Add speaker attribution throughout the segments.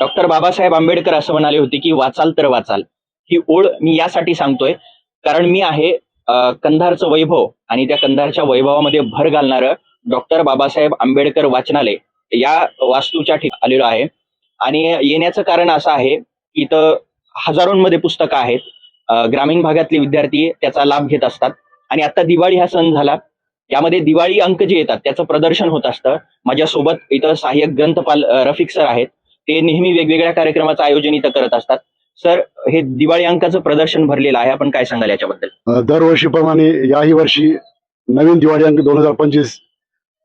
Speaker 1: Doctor Babasaheb Ambedkar असं म्हणाले होते की वाचाल तर वाचाल. ही ओळ मी यासाठी सांगतोय कारण मी आहे कंधारचं वैभव आणि त्या कंधारच्या वैभवामध्ये भर घालणारं डॉक्टर बाबासाहेब आंबेडकर वाचनालय या वास्तूच्या ठिकाणी आलेलो आहे. आणि येण्याचं कारण असं आहे की इथं हजारोंमध्ये पुस्तकं आहेत. ग्रामीण भागातले विद्यार्थी त्याचा लाभ घेत असतात. आणि आता दिवाळी हा सण झाला. यामध्ये दिवाळी अंक जे येतात त्याचं प्रदर्शन होत असतं. माझ्यासोबत इथं सहाय्यक ग्रंथपाल रफिक सर आहेत. ते नेहमी वेगवेगळ्या कार्यक्रमाचं आयोजन इथं करत असतात. सर हे दिवाळी अंकाचं प्रदर्शन भरलेलं आहे. आपण काय सांगाल याच्याबद्दल?
Speaker 2: दरवर्षीप्रमाणे याही वर्षी नवीन दिवाळी अंक दोन हजार पंचवीस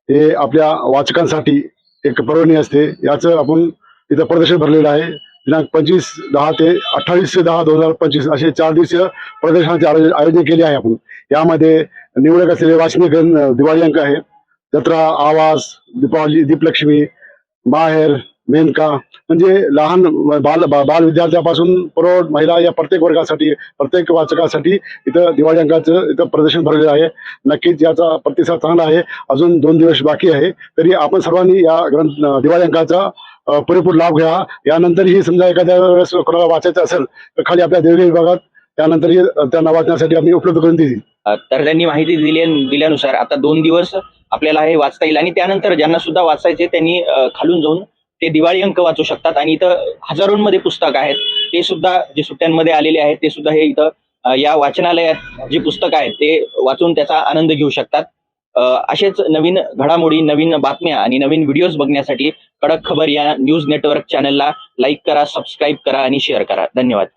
Speaker 2: हे आपल्या वाचकांसाठी एक पर्वणी असते. याचं आपण इथं प्रदर्शन भरलेलं आहे. दिनांक पंचवीस दहा ते अठ्ठावीस ते दहा दोन हजार पंचवीस असे चार दिवसीय प्रदर्शनाचे आयोजन केले आहे आपण. यामध्ये निवडक असलेले वाचनीय दिवाळी अंक आहे जत्रा आवास दीपावली दीपलक्ष्मी माहेर मेनका म्हणजे लहान बाल बाल विद्यार्थ्यापासून प्रौढ महिला या प्रत्येक वर्गासाठी प्रत्येक वाचकासाठी इथं दिवाळी अंकाचं इथं प्रदर्शन भरलेलं आहे. नक्कीच याचा प्रतिसाद चांगला आहे. अजून दोन दिवस बाकी आहे. तरी आपण सर्वांनी या ग्रंथ दिवाळी अंकाचा पुरेपूर लाभ घ्या. यानंतरही समजा एखाद्या वेळेस कोणाला वाचायचं असेल तर खाली आपल्या देवगी विभागात त्यानंतरही त्यांना वाचण्यासाठी आम्ही उपलब्ध करून
Speaker 1: दिली तर त्यांनी माहिती दिली दिल्यानुसार आता दोन दिवस आपल्याला हे वाचता येईल आणि त्यानंतर ज्यांना सुद्धा वाचायचे त्यांनी खालून जाऊन ते दिवाळी अंक वाचू शकतात. आणि इथं हजारोंमध्ये पुस्तक आहेत. ते सुद्धा जे सुट्ट्यांमध्ये आलेले आहेत ते सुद्धा हे इथं या वाचनालयात जी पुस्तकं आहेत ते वाचून त्याचा आनंद घेऊ शकतात. असेच नवीन घडामोडी नवीन बातम्या आणि नवीन व्हिडिओज बघण्यासाठी कडक खबर या न्यूज नेटवर्क चॅनलला लाईक करा सबस्क्राईब करा आणि शेअर करा. धन्यवाद.